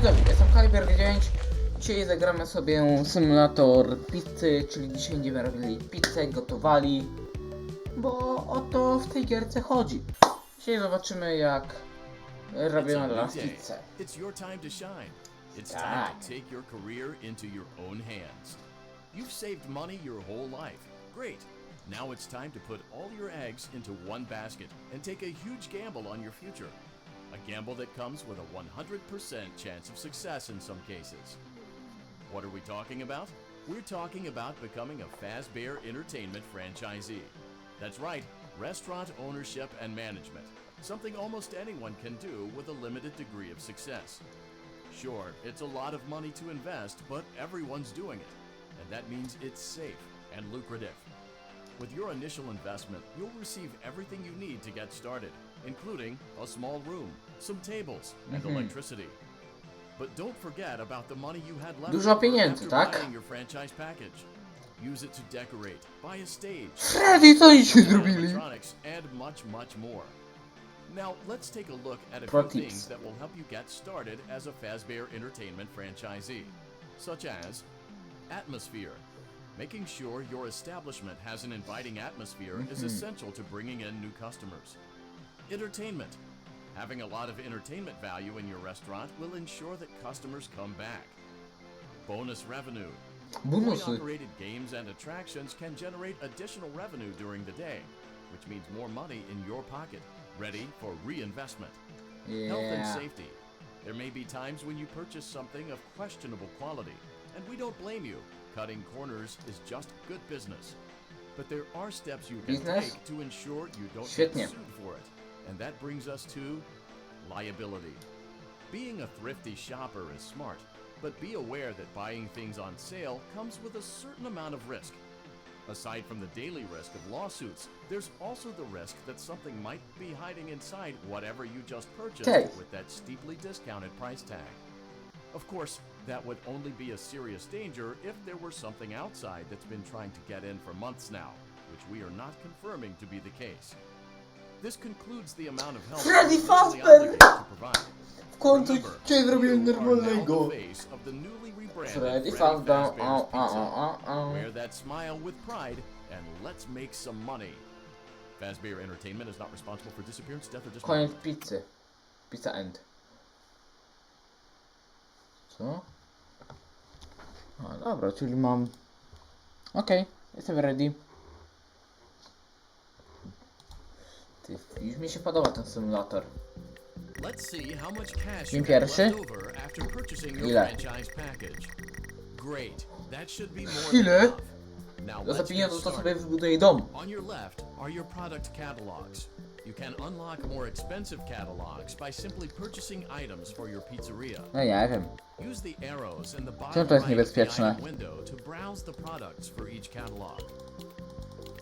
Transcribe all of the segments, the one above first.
widzowie, jestem Kaliber 9. Dzisiaj zagramy sobie symulator pizzy, czyli dzisiaj będziemy robili pizzę, gotowali. Bo o to w tej gierce chodzi. Dzisiaj zobaczymy jak robią dla nas pizzę. It's time to Tak. to take your career into your own hands. You've saved money your whole life. Great. Now it's time to put all your eggs into one basket and take a huge gamble on your future. A gamble that comes with a 100% chance of success in some cases. What are we talking about? We're talking about becoming a Fazbear Entertainment franchisee. That's right, restaurant ownership and management. Something almost anyone can do with a limited degree of success. Sure, it's a lot of money to invest, but everyone's doing it. And that means it's safe and lucrative. With your initial investment, you'll receive everything you need to get started, including a small room, some tables, and mm-hmm. electricity. But don't forget about the money you had left Dużo pieniędzy, after tak? buying your franchise package. Use it to decorate, buy a stage, Freddy, co dzisiaj zrobili? electronics, and much, much more. Now, let's take a look at a Pro few tips. things that will help you get started as a Fazbear Entertainment franchisee, such as atmosphere. Making sure your establishment has an inviting atmosphere is mm-hmm. essential to bringing in new customers. Entertainment. Having a lot of entertainment value in your restaurant will ensure that customers come back. Bonus revenue. Bonusy. Coin-operated games and attractions can generate additional revenue during the day, which means more money in your pocket, ready for reinvestment. Yeah. Health and safety. There may be times when you purchase something of questionable quality, and we don't blame you. Cutting corners is just good business. But there are steps you can Business? take to ensure you don't Świetnie. get sued for it. And that brings us to liability. Being a thrifty shopper is smart, but be aware that buying things on sale comes with a certain amount of risk. Aside from the daily risk of lawsuits, there's also the risk that something might be hiding inside whatever you just purchased Okay. with that steeply discounted price tag. Of course, that would only be a serious danger if there were something outside that's been trying to get in for months now, which we are not confirming to be the case. This concludes the amount of help Freddy we're legally Fazbear! obligated to provide. W końcu Remember, dzisiaj zrobiłem you normalnego. of the newly rebranded Freddy Freddy Fazbear. Fazbear's Au, au, Pizza. au, au. Wear that smile with pride and let's make some money. Fazbear Entertainment is not responsible for disappearance, death, or Koniec dismemberment. pizzy. Pizza end. Co? A, ah, dobra, czyli mam... Okej, jestem ready. Ty, już mi się podoba ten symulator. Dzień pierwszy. Ile? Ile? To za pieniądze to sobie wybuduję dom. On your left are your product catalogs. You can unlock more expensive catalogs by simply purchasing items for your pizzeria. No nie wiem. Use the arrows in the bottom Czemu to jest right of the niebezpieczne? window to browse the products for each catalog.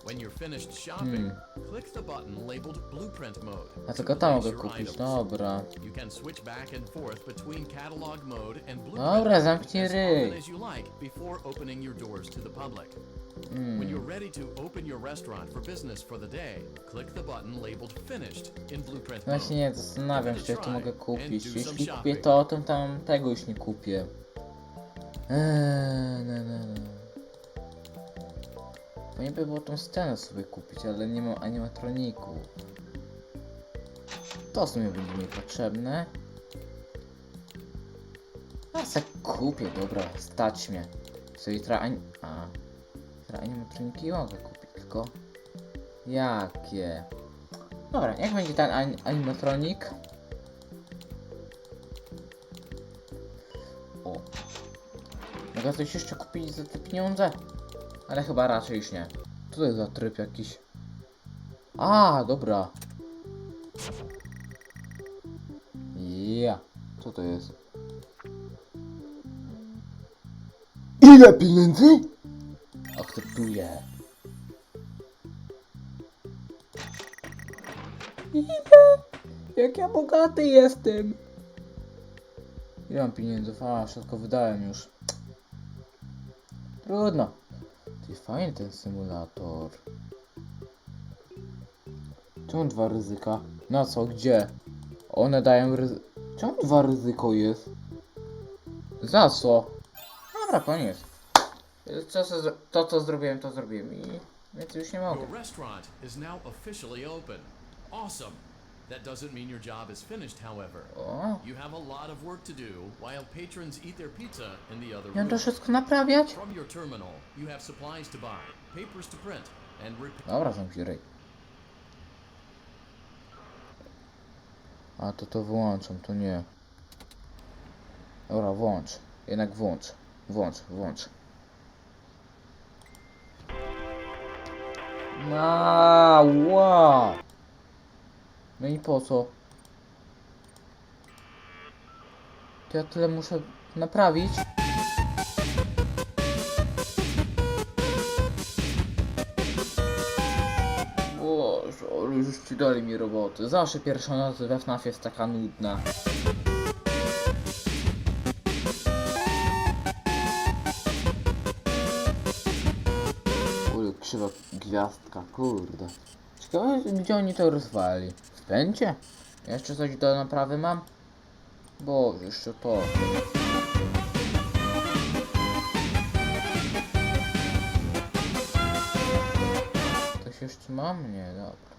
When you're finished shopping, click the button labeled Blueprint Mode. A to place mogę kupić, dobra. You can switch back and forth between catalog mode and blueprint Dobra, zamknij ryj. as you like before opening your doors to the public. Hmm. When you're ready to open your restaurant for business for the day, click the button labeled Finished in Blueprint mode. Właśnie nie, zastanawiam się, czy mogę kupić. Jeśli kupię to, to tam tego już nie kupię. Eee, no, no, no. Fajnie by było tą scenę sobie kupić, ale nie mam animatroników. To w sumie będzie mi potrzebne. Ja se kupię, dobra, stać mnie. Co jutro ani... A. Jutro animatroniki mogę kupić, tylko... Jakie? Dobra, niech będzie ten an animatronik. O. Mogę coś jeszcze kupić za te pieniądze? Ale chyba raczej już nie. Co to jest za tryb jakiś? A, dobra. Ja. Co to jest? Ile pieniędzy? Akceptuję. Ile? Jak ja bogaty jestem. Ile mam pieniędzy? A, wszystko wydałem już. Trudno. Ty fajny ten symulator. Czemu dwa ryzyka? Na co? Gdzie? One dają ryzy... Czemu dwa ryzyko jest? Za co? Dobra, koniec. Co, co, to, co zrobiłem, to zrobiłem i więcej już nie mogę. Your restaurant is now officially open. Awesome. That doesn't mean your job is finished, however. O, You have a lot of work to do while patrons eat their pizza in the other to room. wszystko naprawiać? From your terminal, you have supplies to buy, papers to print, and repair. Dobra, zamknij ryj. A to to wyłączam, to nie. Dobra, włącz. Jednak włącz. Włącz, włącz. Na, ła. No i po co? To ja tyle muszę naprawić. Boże, już ci dali mi roboty. Zawsze pierwsza noc we FNAF jest taka nudna. Krzywa gwiazdka, kurde. Ciekawe, gdzie oni to rozwali? W pędzie? Jeszcze coś do naprawy mam? Boże, jeszcze to. Coś jeszcze mam? Nie, dobra.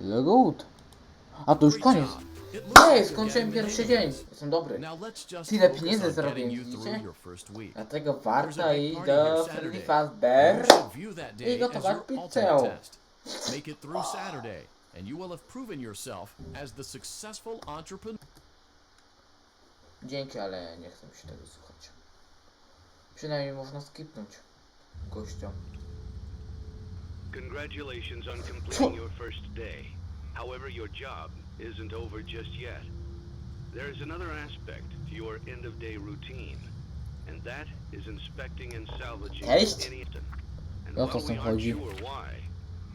Legut. A to już koniec. Ej, skończyłem pierwszy dzień. Jestem dobry. Tyle pieniędzy through widzicie? Dlatego warto here do. Freddy Fazbear. as gotować pizzę. Ultimate test. Make it through Saturday, and you will have proven yourself as the successful entrepreneur. Dzięki, ale nie chcę mi się tego słuchać. Przynajmniej można skipnąć gościom. Congratulations on completing your first day. However, your job isn't over just yet. There is another aspect to your end-of-day routine, and that is inspecting and salvaging Cześć. any And while we aren't chodzi? sure why,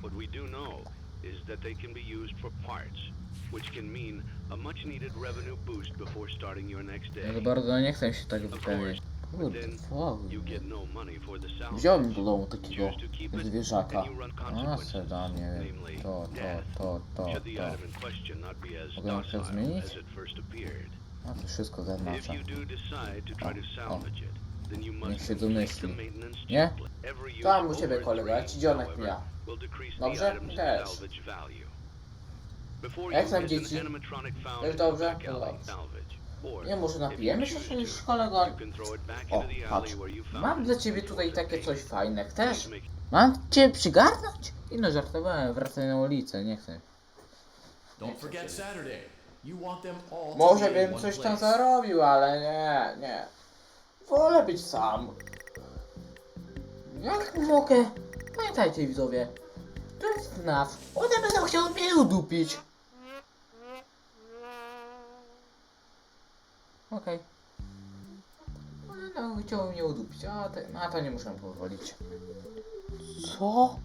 what we do know is that they can be used for parts, which can mean a much-needed revenue boost before starting your next Ja day. bardzo nie chcę się tego Of wypełniać. Kurde, no. Wziąłem do domu takiego zwierzaka. A consequences, se da, nie wiem. namely To, to, to, to, to. Mogę docile zmienić? A to wszystko zaznacza. O, you Niech się domyśli. Nie? Tam u ciebie kolega, ja ci dzionek decrease Dobrze? Też. Jak tam dzieci? animatronic found Jest in the dobrze? dobrze. Nie, może napijemy się czegoś to, kolego? you can throw it back O, into the patrz. alley where you found Mam dla ciebie tutaj takie coś fajne. Chcesz? Mam cię przygarnąć? I no żartowałem, wracaj na ulicę, nie chcę. Don't forget Saturday. You want them all to Może bym coś tam zarobił, ale nie, nie. Wolę być sam. Jak mogę? Pamiętajcie widzowie, to jest FNAF. One będą chciały mnie udupić. Okej. One będą chciały mnie udupić, a te, na to nie muszę pozwolić. Co?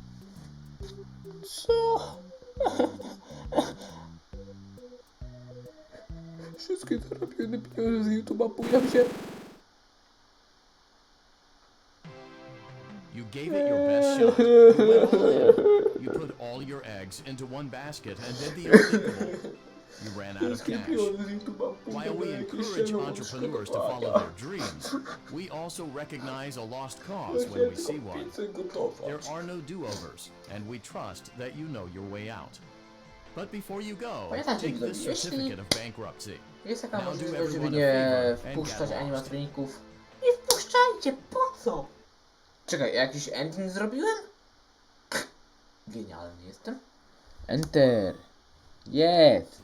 Co? Wszystkie zarobione pieniądze z YouTube'a pójdą się... You gave it your best shot. You went all in. You put all your eggs into one basket and did the unthinkable. You ran out of cash. pieniądze z YouTube'a pójdą While we encourage entrepreneurs to follow their dreams, we also recognize a lost cause when we see one. There are no do-overs, and we trust that you know your way out. But before you go, take this certificate of bankruptcy. Jest taka Now do możliwość, żeby everyone a nie favor and wpuszczać get lost. animatroników. Nie wpuszczajcie, po co? Czekaj, jakiś ending zrobiłem? Genialny jestem. Enter. Jest.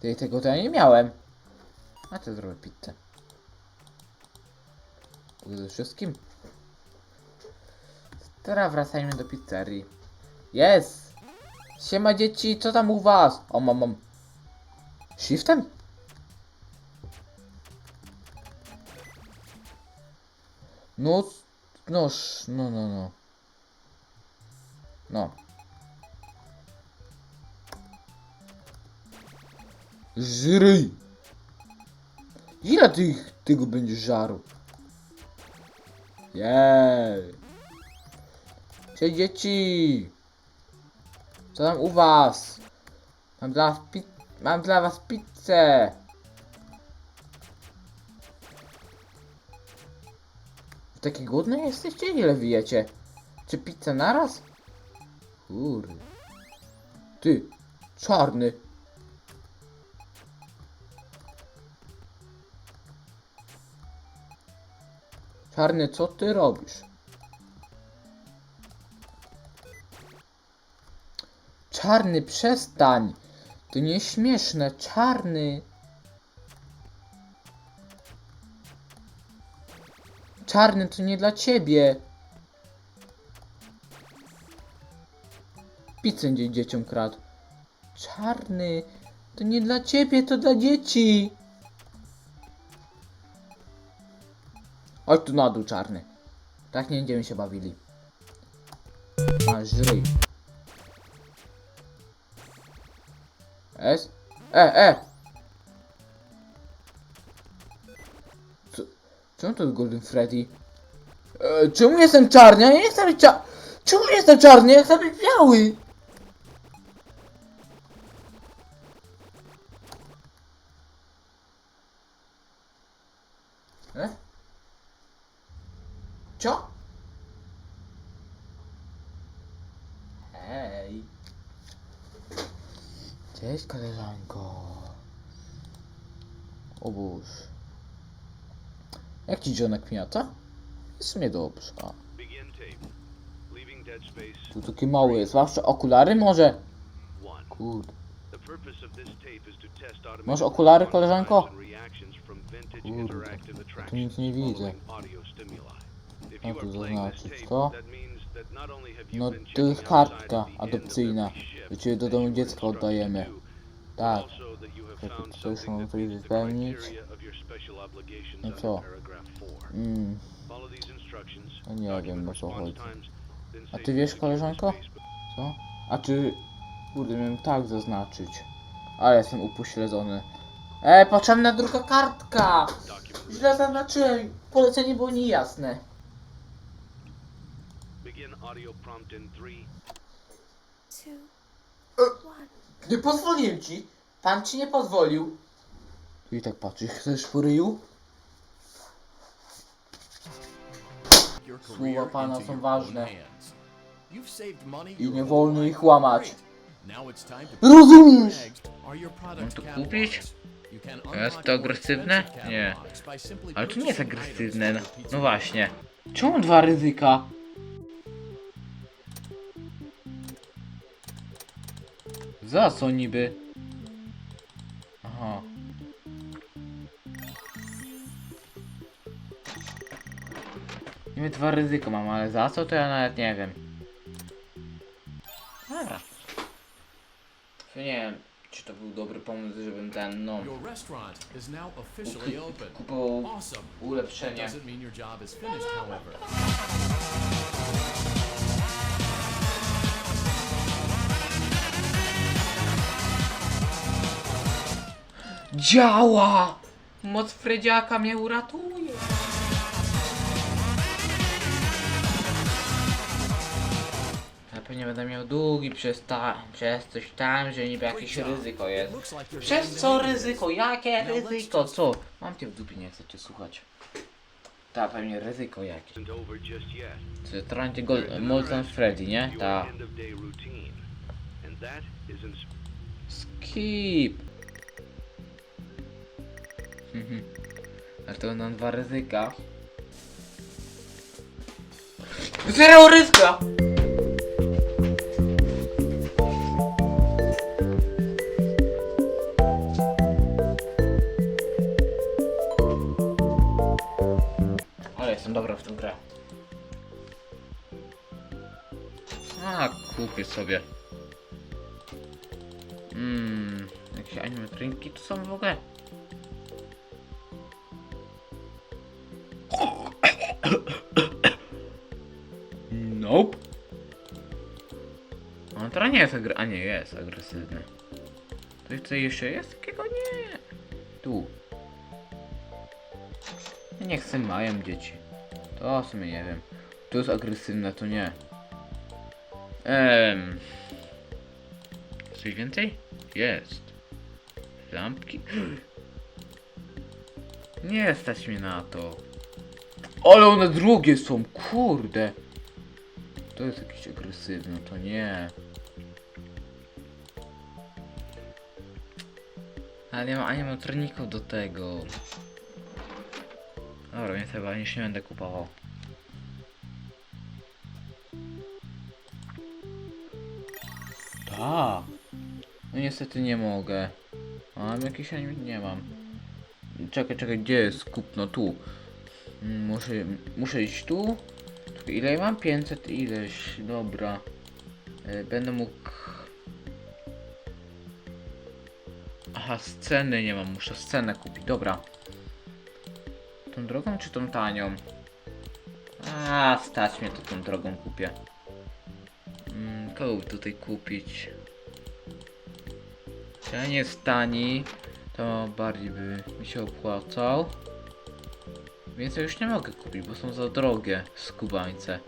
Ty tego to ja nie miałem. A to zrobię pizzę. Ze wszystkim. Teraz wracajmy do pizzerii. Jest. Siema dzieci, co tam u was? O, mam, mam. Shiftem? No, c- no, no, no, no. Żryj! Ile tych, tego będzie żaru? Jej! Cześć dzieci! Co tam u was? Mam dla mam dla was pizzę! Takie głodne jesteście? Ile wyjecie? Czy pizzę naraz? Kurde. Ty, czarny. Czarny, co ty robisz? Czarny, przestań! To nieśmieszne, czarny! Czarny, to nie dla ciebie! Pizzę dzie- dzieciom kradł. Czarny, to nie dla ciebie, to dla dzieci! Chodź tu na dół, czarny. Tak nie będziemy się bawili. A żryj. Es? E, e! Czemu to jest Golden Freddy? E, czemu jestem czarny? Ja nie chcę być czarny! Czemu jestem czarny? Ja chcę być biały! E? Hej. Cześć koleżanko. Obóz. Jak ci dzionek miata? W sumie dobrze. A, tu taki mały jest. Zawsze okulary może? Kurde. To Masz okulary, koleżanko? Kurde, tu nic nie widzę. playing this zaznaczyć to. No to jest kartka adopcyjna. every shift Do domu dziecka oddajemy. to Tak. Czekaj, to something mam the wypełnić. Obligations No co? Mm. Instructions, No nie wiem, o co chodzi. then A ty wiesz, koleżanko? Co? A czy... Kurde, miałem tak zaznaczyć. Ale jestem upośledzony. Ej, potrzebna druga kartka! Źle zaznaczyłem. Polecenie było niejasne. One. Nie pozwoliłem ci. Pan ci nie pozwolił. I tak patrzysz, chcesz po ryju? Słowa Pana są ważne. I nie wolno ich łamać. Rozumiesz? Mam to kupić? Jest to agresywne? Nie. Ale to nie jest agresywne. No, no właśnie. Czemu dwa ryzyka? Za co niby? Aha. Niby dwa ryzyka mam, ale za co to ja nawet nie wiem. Dobra. Nie wiem, czy to był dobry pomysł, żebym ten, no, kupował ulepszenie. Działa! Moc Fredziaka mnie uratuje. Będę miał długi przez, ta, przez coś tam, że niby jakieś ryzyko jest. Przez co ryzyko? Jakie ryzyko? Co? Mam cię w dupie, nie chcecie słuchać. Ta pewnie ryzyko jakieś. Co trącie go Molten Freddy, nie? Ta. Skip. Mhm. Ale to będą dwa ryzyka. Zero ryzyka! Grę. A, kupię sobie. Mmm, jakieś animatroniki tu są w ogóle? Nope. On teraz nie jest agresywny. A nie, jest agresywny. Coś co jeszcze jest takiego? Nie. Tu. Nie chcę mają dzieci. To w sumie nie wiem. To jest agresywne, to nie. Ehm. Coś więcej? Jest. Lampki? Nie stać mnie na to. Ale one drugie są, kurde. To jest jakiś agresywny, to nie. Ale nie ma animatroników do tego. Dobra, więc chyba już nie będę kupował. Tak. No niestety nie mogę. Mam jakiś anim... nie mam. Czekaj, czekaj, gdzie jest kupno? Tu. Muszę, muszę iść tu. Czekaj, Ile mam? 500 ileś. Dobra. E, Będę mógł... Aha, sceny nie mam. Muszę scenę kupić. Dobra. Tą drogą czy tą tanią? A, stać mnie to tą drogą kupię. Mm, kogo by tutaj kupić? Ten jest tani, to bardziej by mi się opłacał. Więc już nie mogę kupić, bo są za drogie skubańce.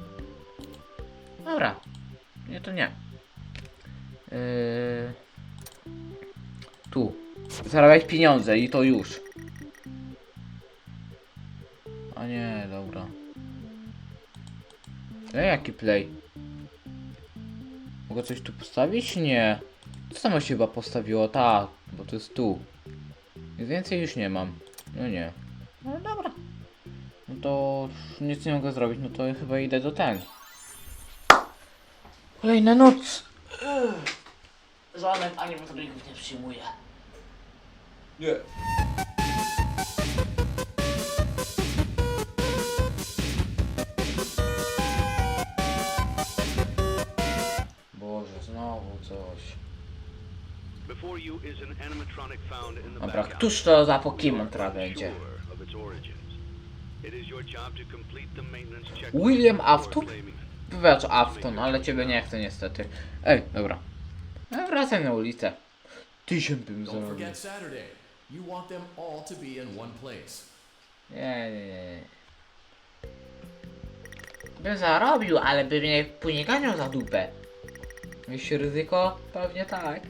Dobra, nie to nie. Yy... Tu. Zarabiać pieniądze i to już. Play? Mogę coś tu postawić? Nie. To samo się chyba postawiło, tak, bo to jest tu. I więcej już nie mam. No nie. No dobra. No to nic nie mogę zrobić, no to chyba idę do ten. Kolejna noc. Żadnych animatroników nie przyjmuje. Nie. Dobra, któż to za Pokemon teraz będzie? William Afton? Wybacz Afton, ale ciebie nie chcę niestety. Ej, dobra. Ja wracam na ulicę. Tysiąc bym place. Nie, nie, nie. nie. Bym zarobił, ale by mnie później ganiał za dupę. Jest ryzyko? Pewnie tak.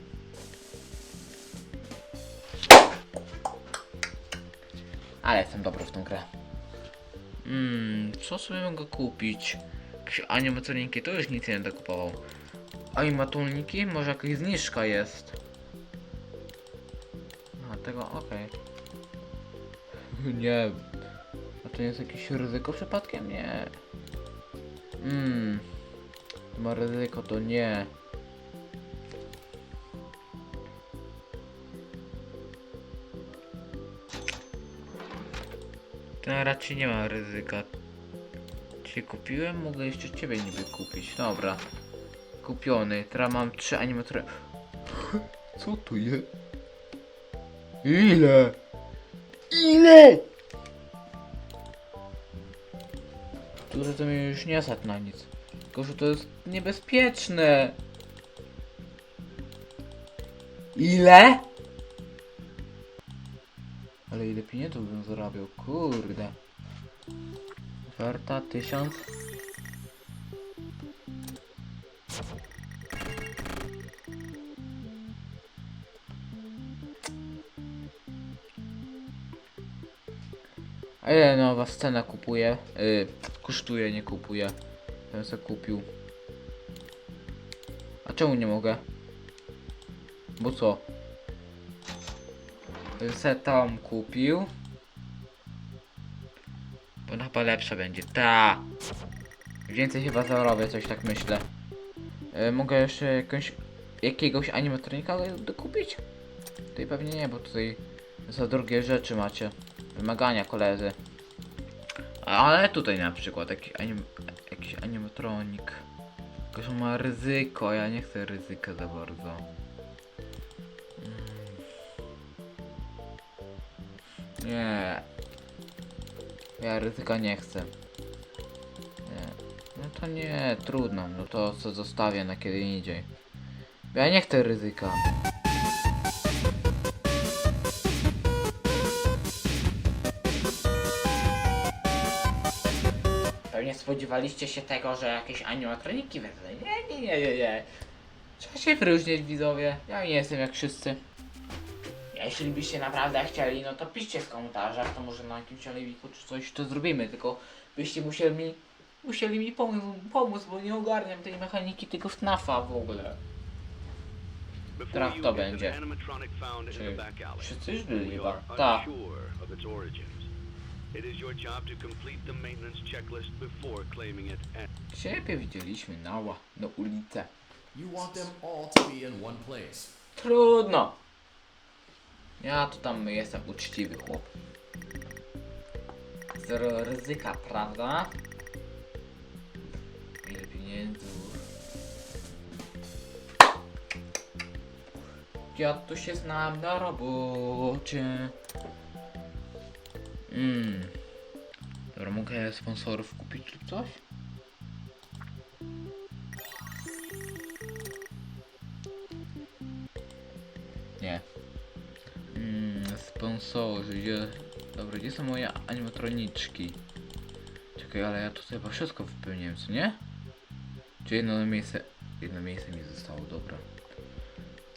Ale jestem dobry w tą grę. Mmm, co sobie mogę kupić? Jakieś animatroniki, to już nic nie będę kupował. Animatroniki? Może jakaś zniżka jest? A, tego, okej. Nie. A to jest jakieś ryzyko przypadkiem? Nie. Mmm. Ma ryzyko, to nie. To raczej nie ma ryzyka. Cię kupiłem? Mogę jeszcze ciebie niby kupić. Dobra. Kupiony. Teraz mam trzy animatory. Co tu jest? Ile? Ile? Które to mnie już nie sadł na nic. Tylko, że to jest niebezpieczne. Ile? Ale ile pieniędzy bym zarabiał, kurde. Oferta tysiąc. A ile nowa scena kupuje? Yy, kosztuje, nie kupuje. Ja sobie kupił. A czemu nie mogę? Bo co? Se tam kupił. Bo chyba lepsza będzie. Ta. Więcej chyba zarobię, coś tak myślę. Yy, mogę jeszcze jakąś, jakiegoś animatronika dokupić? Tutaj pewnie nie, bo tutaj za drogie rzeczy macie. Wymagania koledzy. Ale tutaj na przykład jakiś, anim, jakiś animatronik. Tylko, że ma ryzyko, ja nie chcę ryzyka za bardzo. Nie. Ja ryzyka nie chcę. Nie. No to nie, trudno. No to co zostawię na kiedy indziej. Ja nie chcę ryzyka. Pewnie spodziewaliście się tego, że jakieś animatroniki wezmę. Nie, nie, nie, nie, nie. Trzeba się wyróżnić widzowie. Ja nie jestem jak wszyscy. Jeśli byście naprawdę chcieli, no to piszcie w komentarzach, to może na jakimś oliwiku czy coś to zrobimy, tylko byście musieli mi, musieli mi pomóc, pomóc bo nie ogarniam tej mechaniki tego FNAFa w ogóle. Teraz to będzie. Czy wszyscy już byli chyba? Tak. Ciebie widzieliśmy na, ła- na ulicę. You want them all to be in one place. Trudno. Ja tu tam jestem uczciwy chłop. Zero ryzyka, prawda? Ile pieniędzy. Ja tu się znam na robocie. Mm. Dobra, mogę sponsorów kupić lub coś? Sponsorzy, gdzie... Dobra, gdzie są moje animatroniczki? Czekaj, ale ja tutaj chyba wszystko wypełniłem, co nie? Czy jedno miejsce... Jedno miejsce mi zostało, dobra.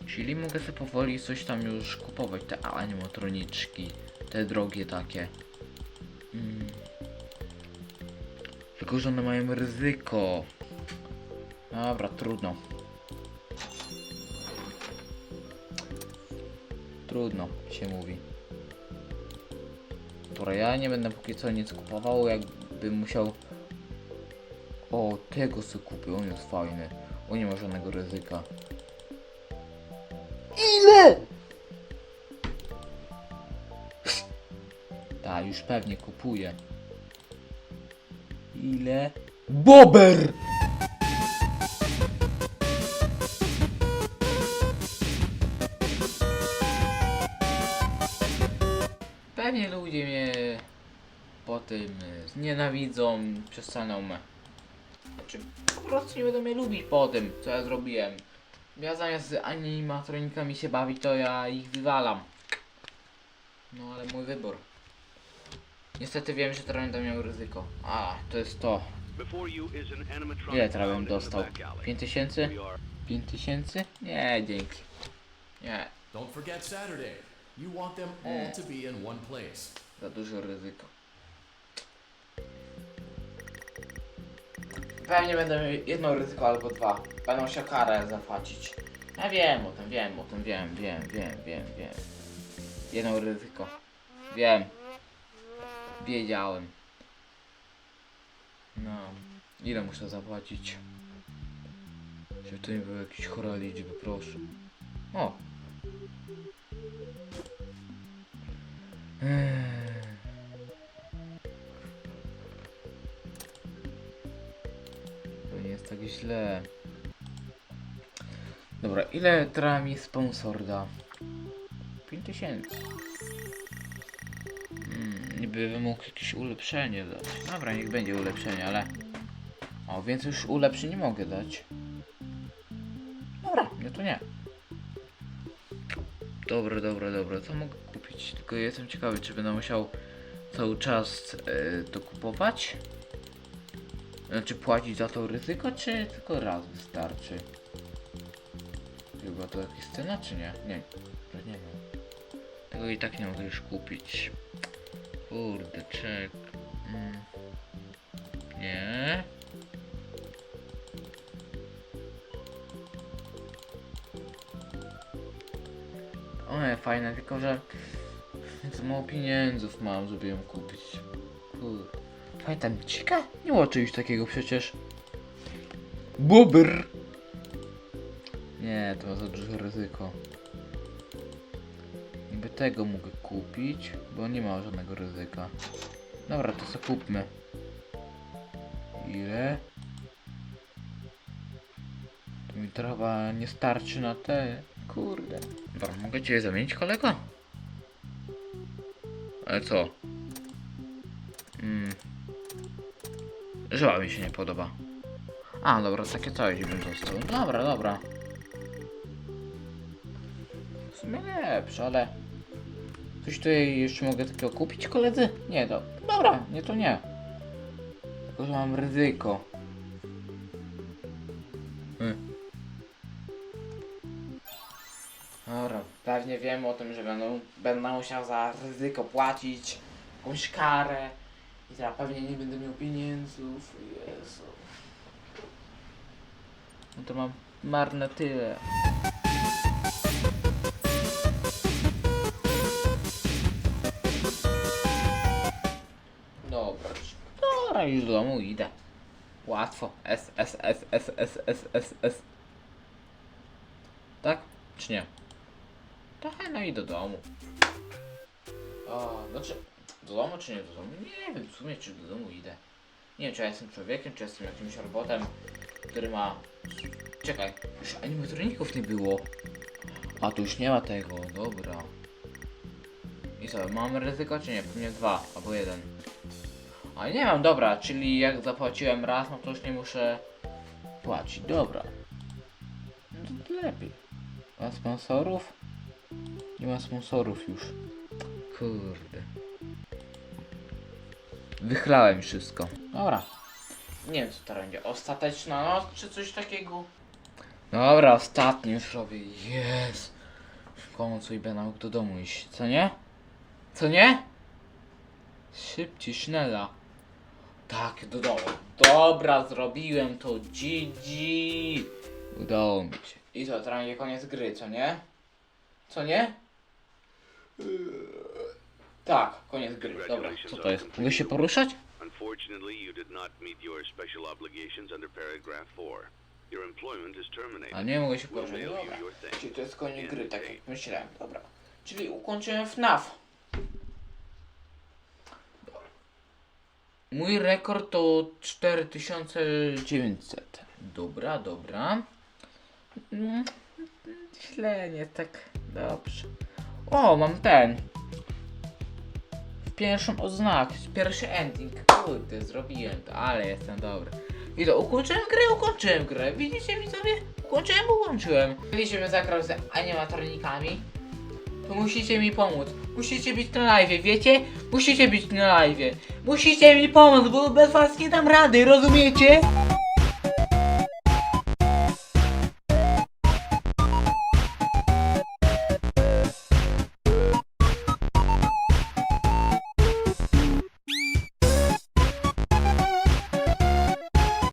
Czyli mogę sobie powoli coś tam już kupować, te animatroniczki. Te drogie takie. Mm. Tylko, że one mają ryzyko. Dobra, trudno. Trudno się mówi. Dobra, ja nie będę póki co nic kupował, jakbym musiał... O, tego sobie kupił, on jest fajny. On nie ma żadnego ryzyka. Ile? Tak, już pewnie kupuję. Ile? Bober! Tym znienawidzą, przestaną me. Znaczy, po prostu nie będą mnie lubić po tym, co ja zrobiłem. Ja zamiast z animatronikami się bawić, to ja ich wywalam. No ale mój wybór. Niestety wiem, że teraz będę miał ryzyko. A, to jest to. Ile the dostał? back alley. 5000? We are 5000? Nie, dzięki. Nie, Don't forget Saturday. You want them all to be in one place. za duże ryzyko. Pewnie będę jedno ryzyko albo dwa. Będą się karę zapłacić. Ja wiem o tym, wiem o tym, wiem, wiem, wiem, wiem, wiem. Jedno ryzyko. Wiem. Wiedziałem. No. Ile muszę zapłacić? Żeby to nie były jakieś chore liczby, proszę. O. Eee. Jest tak źle. Dobra, ile teraz mi sponsor da? 5000. Hmm, niby mógł jakieś ulepszenie dać. Dobra, niech będzie ulepszenie, ale... O, więc już ulepszeń nie mogę dać. Dobra, nie to nie. Dobra, dobra, dobra, co mogę kupić? Tylko jestem ciekawy, czy będę musiał cały czas e, to kupować? Znaczy płacić za to ryzyko, czy tylko raz wystarczy? Chyba to jakaś cena, czy nie? Nie, to nie wiem. Tego i tak nie mogę już kupić. Kurde, czek. Mm. Nie. One fajne, tylko że za mało pieniędzów mam, żeby ją kupić. Kurde. Pamiętam cika? Nie było czegoś takiego przecież. Bubr! Nie, to za duże ryzyko. Niby tego mogę kupić, bo nie ma żadnego ryzyka. Dobra, to co kupmy. Ile? To mi trawa nie starczy na te. Kurde. Dobra, mogę cię zamienić kolego? Ale co? Żyła mi się nie podoba. A, dobra, takie coś bym dostał. Dobra, dobra. W sumie lepsze, ale... Coś tutaj jeszcze mogę takiego kupić, koledzy? Nie, to... Dobra, nie, to nie. Tylko, że mam ryzyko. Hmm. Dobra, pewnie wiem o tym, że będą, będę musiał za ryzyko płacić jakąś karę i teraz pewnie nie będę miał pieniędzów. Jezu. No to mam marne tyle. Dobra, dobra, już do domu idę. Łatwo. S, S, S, S, S, S, S, S. Tak? Czy nie? Tak, no i do domu. O, znaczy, do domu czy nie do domu? Nie wiem w sumie, czy do domu idę. Nie wiem, czy ja jestem człowiekiem, czy jestem jakimś robotem, który ma... Czekaj, już animatroników nie było. A tu już nie ma tego, dobra. I co, mamy ryzyko czy nie? Pewnie dwa, albo jeden. A nie mam, dobra, czyli jak zapłaciłem raz, no to już nie muszę płacić, dobra. No to lepiej. A sponsorów? Nie ma sponsorów już. Kurde. Wychlałem wszystko. Dobra. Nie wiem co to będzie. Ostateczna noc czy coś takiego? Dobra, ostatni już robię. Jest. W końcu i będę mógł do domu iść. Co nie? Co nie? Szybciej, sznela. Tak, do domu. Dobra, zrobiłem to. GG. Udało mi się. I co, teraz będzie koniec gry, co nie? Co nie? Tak, koniec gry. Dobra, co to jest? Mogę się poruszać? Unfortunately, you did not meet your special obligations under paragraph 4. Your employment is terminated. A nie mogę się poruszać. Dobra. Czyli to jest koniec gry, tak jak myślałem. Dobra. Czyli ukończyłem FNAF. Mój rekord to 4900. Dobra, dobra. Mm, Źle, nie tak dobrze. O, mam ten. W pierwszym oznaku, pierwszy ending. Kurde, zrobiłem to, ale jestem dobry. I to ukończyłem grę, ukończyłem grę. Widzicie widzowie? Ukończyłem, ukończyłem. Bym zagrał z animatronikami, to musicie mi pomóc. Musicie być na live, wiecie? Musicie być na live. Musicie mi pomóc, bo bez was nie dam rady, rozumiecie?